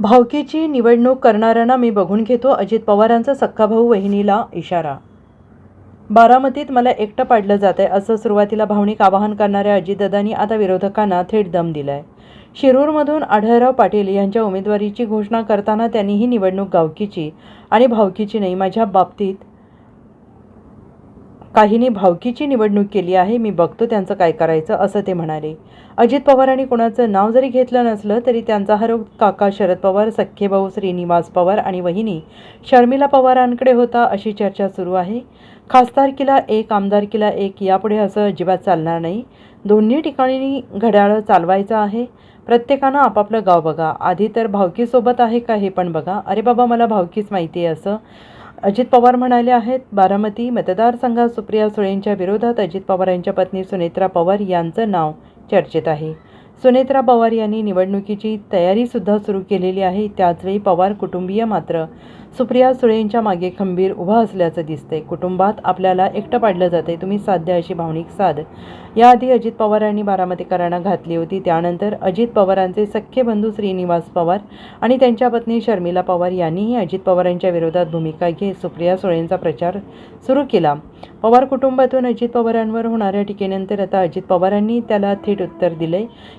भावकीची निवडणूक करणाऱ्यांना मी बघून घेतो. अजित पवारांचा सख्खा भाऊ वहिनीला इशारा. बारामतीत मला एकटं पाडलं जात आहे असं सुरुवातीला भावनिक आवाहन करणाऱ्या अजितदादांनी आता विरोधकांना थेट दम दिलाय. शिरूरमधून आढळराव पाटील यांच्या उमेदवारीची घोषणा करताना त्यांनी ही निवडणूक गावकीची आणि भावकीची नाही माझ्या बाबतीत काहींनी भावकीची निवडणूक केली आहे मी बघतो त्यांचं काय करायचं असं ते म्हणाले. अजित पवारांनी कोणाचं नाव जरी घेतलं नसलं तरी त्यांचा हरव काका शरद पवार सख्खे भाऊ श्रीनिवास पवार आणि वहिनी शर्मिला पवारांकडे होता अशी चर्चा सुरू आहे. खासदारकीला एक आमदारकीला एक यापुढे असं अजिबात चालणार नाही. दोन्ही ठिकाणी घड्याळं चालवायचं आहे. प्रत्येकानं आपापलं गाव बघा. आधी तर भावकीसोबत आहे का हे पण बघा. अरे बाबा मला भावकीच माहिती आहे असं. अजित पवार म्हणाले आहेत बारामती मतदारसंघात सुप्रिया सुळेंच्या विरोधात अजित पवार यांच्या पत्नी सुनेत्रा पवार यांचं नाव चर्चेत आहे. सुनेत्रा पवार यांनी निवडणुकीची तयारीसुद्धा सुरू केलेली आहे. त्याचवेळी पवार कुटुंबीय मात्र सुप्रिया सुळेंच्या मागे खंबीर उभा असल्याचं दिसतंय. कुटुंबात आपल्याला एकटं पाडलं जाते तुम्ही साध्य अशी भावनिक साध. याआधी अजित पवारांनी बारामतीकरांना घातली होती. त्यानंतर अजित पवारांचे सख्खे बंधू श्रीनिवास पवार आणि त्यांच्या पत्नी शर्मिला पवार यांनीही अजित पवारांच्या विरोधात भूमिका घेत सुप्रिया सुळेंचा प्रचार सुरू केला. पवार कुटुंबातून अजित पवारांवर होणाऱ्या टीकेनंतर आता अजित पवारांनी त्याला थेट उत्तर दिले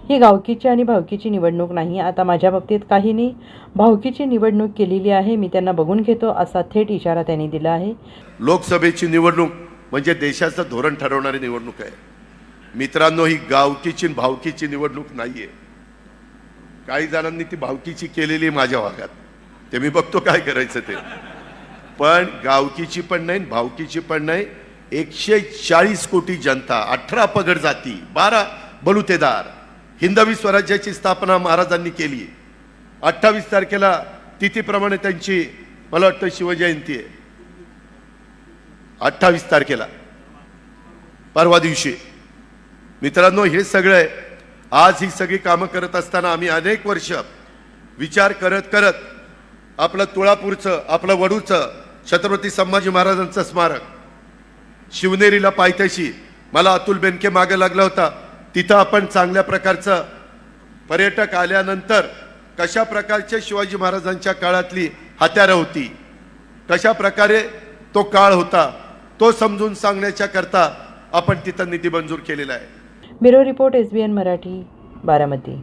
ही गावकीची आणि भावकीची निवडणूक नाही आता माझ्या बाबतीत काहींनी भावकीची निवडणूक केलेली आहे मी त्यांना बघून घेतो असा थेट इशारा त्यांनी दिला आहे. लोकसभेची निवडणूक म्हणजे देशाचं धोरण ठरवणारी निवडणूक आहे. मित्रांनो ही गावकीची भावकीची निवडणूक नाही आहे काही जणांनी ती भावकीची केलेली आहे माझ्या भागात. ते मी बघतो काय करायचं ते. पण गावकीची पण नाही भावकीची पण नाही. एकशे चाळीस कोटी जनता अठरा पगड जाती बारा बलुतेदार. हिंदवी स्वराज्याची स्थापना महाराजांनी केली. अठ्ठावीस तारखेला तिथीप्रमाणे त्यांची मला वाटतं शिवजयंती आहे. अठ्ठावीस तारखेला परवा दिवशी. मित्रांनो हे सगळं आज ही सगळी कामं करत असताना आम्ही अनेक वर्ष विचार करत करत आपलं तुळापूरचं आपलं वडूचं छत्रपती संभाजी महाराजांचं स्मारक शिवनेरीला पायथ्याशी. मला अतुल बेनके मागे लागला होता. तिथं आपण चांगल्या प्रकारचं पर्यटक आल्यानंतर कशा प्रकारच्या शिवाजी महाराजांच्या काळातली हत्यारं होती? कशा प्रकारे तो काळ होता? तो समजून सांगण्याच्या करता आपण तिथं निधी मंजूर केलेला आहे. Bureau report S B N Marathi Baramati.